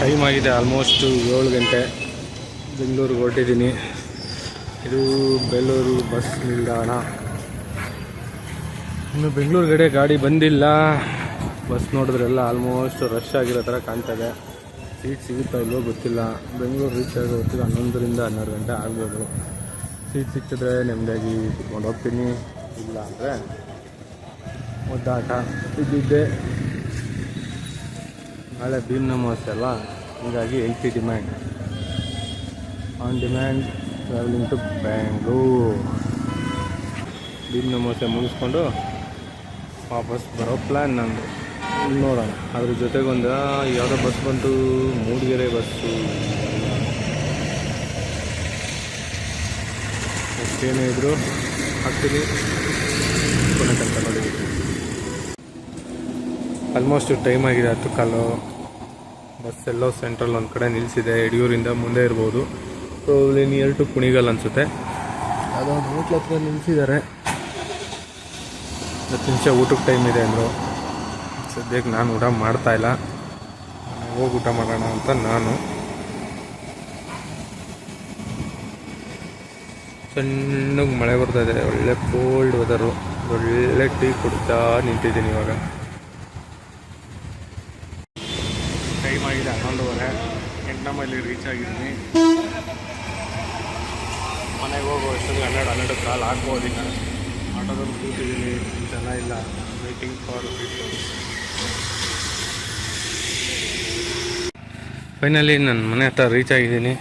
Time ಆಗಿದೆ almost ಏಳು ಗಂಟೆ. ಬೆಂಗಳೂರಿಗೆ ಹೊರಟಿದ್ದೀನಿ. ಇದು ಬೆಂಗಳೂರು ಬಸ್ ನಿಲ್ದಾಣ. ಇನ್ನು ಬೆಂಗಳೂರು ಕಡೆ ಗಾಡಿ ಬಂದಿಲ್ಲ. ಬಸ್ ನೋಡಿದ್ರೆಲ್ಲ ಆಲ್ಮೋಸ್ಟ್ ರಶ್ ಆಗಿರೋ ಥರ ಕಾಣ್ತದೆ. ಸೀಟ್ ಸಿಗುತ್ತಾ ಇಲ್ವೋ ಗೊತ್ತಿಲ್ಲ. ಬೆಂಗಳೂರು ರೀಚ್ ಆಗೋ ಹೊತ್ತಿಗೆ ಹನ್ನೊಂದರಿಂದ ಹನ್ನೆರಡು ಗಂಟೆ ಆಗ್ಬೋದು. ಸೀಟ್ ಸಿಕ್ಕಿದ್ರೆ ನೆಮ್ಮದಿಯಾಗಿ ಕುತ್ಕೊಂಡು ಹೋಗ್ತೀನಿ. ಇಲ್ಲ ಅಂದರೆ ಒದ್ದಾಟ. ಇದ್ದಿದ್ದೆ ನಾಳೆ ಭೀಮ್ನ ಅಮಾವಾಸ್ಯೆ ಅಲ್ಲ? ಹೀಗಾಗಿ P demand on demand travelling to Bangalore Bheem ಅಮಾವಾಸ್ಯೆ ಮುಗಿಸ್ಕೊಂಡು ವಾಪಸ್ ಬರೋ ಪ್ಲ್ಯಾನ್ ನಂದು. ನೋಡೋಣ. ಅದ್ರ ಜೊತೆಗೊಂದು ಯಾವುದೋ ಬಸ್ ಬಂತು, ಮೂಡಿಗೆರೆ ಬಸ್ಸು ಏನೇ ಇದ್ರು ಹಾಕ್ತೀನಿ. ಕೊನೆ ತನಕ ಆಲ್ಮೋಸ್ಟ್ ಟೈಮ್ ಆಗಿದೆ, ಹತ್ತು ಕಾಲು. ಬಸ್ ಎಲ್ಲೋ ಸೆಂಟ್ರಲ್ ಒಂದು ಕಡೆ ನಿಲ್ಲಿಸಿದೆ ಯಡಿಯೂರಿಂದ ಮುಂದೆ ಇರ್ಬೋದು. ಪ್ರಾಬ್ಲಿ ನಿಯರ್ ಟು ಕುಣಿಗಲ್ ಅನಿಸುತ್ತೆ. ಅದೊಂದು ಹೋಟ್ಲ್ ಹತ್ರ ನಿಲ್ಲಿಸಿದ್ದಾರೆ ಹತ್ತು ನಿಮಿಷ ಊಟಕ್ಕೆ ಟೈಮ್ ಇದೆ ಅಂದರು. ಸದ್ಯಕ್ಕೆ ನಾನು ಊಟ ಮಾಡ್ತಾ ಇಲ್ಲ. ಹೋಗಿ ಊಟ ಮಾಡೋಣ ಅಂತ ನಾನು. ಸಣ್ಣಗೆ ಮಳೆ ಬರ್ತಾ ಇದೆ. ಒಳ್ಳೆ ಕೋಲ್ಡ್ ವೆದರು ಒಳ್ಳೆ ಟೀ ಕುಡ್ತಾ ನಿಂತಿದ್ದೀನಿ ಇವಾಗ. ಟೈಮ್ ಆಗಿದೆ, ಹನ್ನೊಂದುವರೆ. ಎಂಟು ಮೈಲಿ ರೀಚ್ ಆಗಿದ್ದೀನಿ. ಮನೆಗೆ ಹೋಗೋ ಅಷ್ಟೊತ್ತಿಗೆ ಹನ್ನೆರಡು ಹನ್ನೆರಡು ಕಾಲು ಈಗ. ಆಟೋದಲ್ಲಿ ಕೂತಿದ್ದೀನಿ ಜನ ಇಲ್ಲ. ವೇಟಿಂಗ್ ಫಾರ್ ಫೈನಲಿ ನನ್ನ ಮನೆ ಹತ್ರ ರೀಚ್ ಆಗಿದ್ದೀನಿ.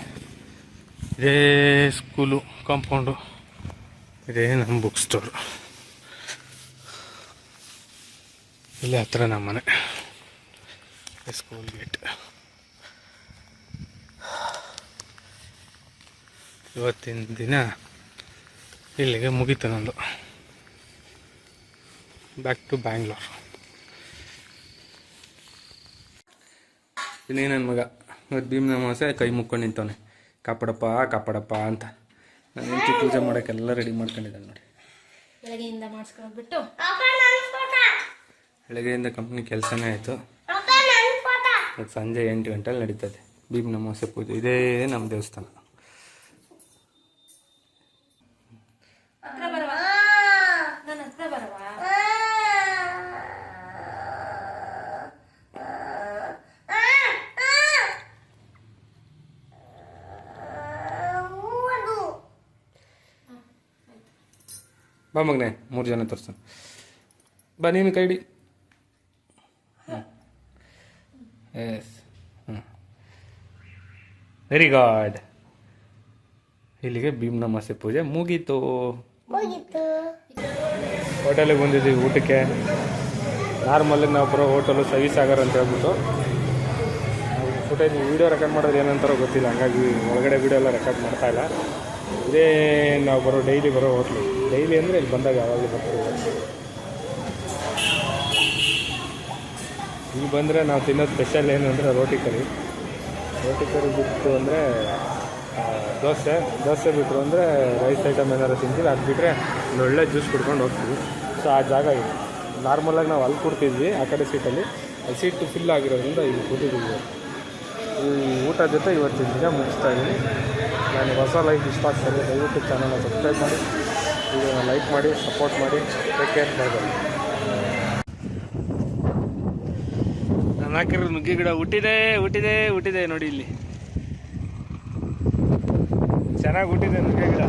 ಇದೇ ಸ್ಕೂಲು ಕಾಂಪೌಂಡು ಇದೇ ನಮ್ಮ ಬುಕ್ ಸ್ಟೋರು ಇಲ್ಲೇ ಹತ್ರ ನಮ್ಮ ಮನೆ. ಸ್ಕೂಲ್ ಗೇಟ್ ಇವತ್ತಿನ ದಿನ ಇಲ್ಲಿಗೆ ಮುಗೀತು ನಂದು. ಬ್ಯಾಕ್ ಟು ಬ್ಯಾಂಗ್ಳೂರ್ ಇನ್ನೇ ನನ್ನ ಮಗ. ಇವತ್ತು ಭೀಮ್ನ ಮಾಸೆ ಕೈ ಮುಕ್ಕೊಂಡು ನಿಂತವನೆ. ಕಾಪಾಡಪ್ಪ ಕಾಪಾಡಪ್ಪ ಅಂತ. ನಾನು ಹೆಂಡತಿ ಪೂಜೆ ಮಾಡೋಕ್ಕೆಲ್ಲ ರೆಡಿ ಮಾಡ್ಕೊಂಡಿದ್ದಾನೆ ನೋಡಿ. ಬೆಳಗ್ಗೆಯಿಂದ ಮಾಡಿಸ್ಕೊಂಡ್ಬಿಟ್ಟು ಬೆಳಗ್ಗೆಯಿಂದ ಕಂಪ್ನಿ ಕೆಲಸನೇ ಆಯಿತು. ಇವತ್ತು ಸಂಜೆ ಎಂಟು ಗಂಟೆಯಲ್ಲಿ ನಡೀತದೆ ಭೀಮ್ನ ಅಮಾವಾಸ್ಯೆ ಪೂಜೆ ಇದೇ ನಮ್ಮ ದೇವಸ್ಥಾನ ಬಾ ಮಗ್ನೆ ಮೂರು ಜನ ತೋರಿಸ್ತಾನೆ ಬಾ ನೀನು ಕೈ ಎಸ್ ಹ್ಞೂ ವೆರಿ ಗಾಡ್ ಇಲ್ಲಿಗೆ ಭೀಮ್ನ ನಮಸ್ತೆ ಪೂಜೆ. ಮುಗೀತು. ಹೋಟೆಲಿಗೆ ಬಂದಿದ್ದೀವಿ ಊಟಕ್ಕೆ. ನಾರ್ಮಲ್ ನಾವು ಬರೋ ಹೋಟೆಲು ಸವಿ ಸಾಗರ್ ಅಂತ ಹೇಳ್ಬಿಟ್ಟು. ಫುಟೇಜ್ ವೀಡಿಯೋ ರೆಕಾರ್ಡ್ ಮಾಡೋದು ಏನಂತಾರೋ ಗೊತ್ತಿಲ್ಲ. ಹಂಗಾಗಿ ಒಳಗಡೆ ವೀಡಿಯೋ ಎಲ್ಲ ರೆಕಾರ್ಡ್ ಮಾಡ್ತಾ ಇಲ್ಲ. ಇದೇ ನಾವು ಬರೋ ಡೈಲಿ ಬರೋ ಹೋಟ್ಲು ಡೈಲಿ ಅಂದರೆ ಇಲ್ಲಿ ಬಂದಾಗ ಯಾವಾಗಲೂ ಬರ್ತೀವಿ. ಇಲ್ಲಿ ಬಂದರೆ ನಾವು ತಿನ್ನೋದು ಸ್ಪೆಷಲ್ ಏನು ಅಂದರೆ ರೋಟಿ ಕರಿ. ರೋಟಿ ಕರಿ ಬಿಟ್ಟು ಅಂದರೆ ದೋಸೆ. ದೋಸೆ ಬಿಟ್ಟರು ಅಂದರೆ ರೈಸ್ ಐಟಮ್ ಏನಾದ್ರು ತಿಂತೀವಿ, ಅದು ಬಿಟ್ಟರೆ ಒಳ್ಳೆ ಜ್ಯೂಸ್ ಕುಡ್ಕೊಂಡು ಹೋಗ್ತೀವಿ. ಸೊ ಆ ಜಾಗ ಇದೆ. ನಾರ್ಮಲಾಗಿ ನಾವು ಅಲ್ಲಿ ಕೊಡ್ತಿದ್ವಿ ಆ ಕಡೆ ಸೀಟಲ್ಲಿ ಅಲ್ಲಿ. ಸೀಟ್ ಫಿಲ್ ಆಗಿರೋದ್ರಿಂದ ಇಲ್ಲಿ ಕೂತಿದ್ದೀವಿ. ಈ ಊಟ ಜೊತೆ ಇವತ್ತಿನ ದಿನ ಮುಗಿಸ್ತಾ ಇದ್ದೀನಿ ನಾನು ಹೊಸ ಲೈಫ್ ಇಷ್ಟ ಆಗ್ತದೆ ದಯವಿಟ್ಟು ಚಾನಲ್ನ ಸಬ್ಸ್ಕ್ರೈಬ್ ಮಾಡಿ ವಿಡಿಯೋನ ಲೈಕ್ ಮಾಡಿ ಸಪೋರ್ಟ್ ಮಾಡಿ. ಟೇಕ್ ಕೇರ್ ಮಾಡ್ಬೋದು ಹಾಕಿರೋ ನುಗ್ಗೆ ಗಿಡ ಹುಟ್ಟಿದೆ ಹುಟ್ಟಿದೆ ಹುಟ್ಟಿದೆ ನೋಡಿ ಇಲ್ಲಿ. ಚೆನ್ನಾಗಿ ಹುಟ್ಟಿದೆ ನುಗ್ಗೆ ಗಿಡ.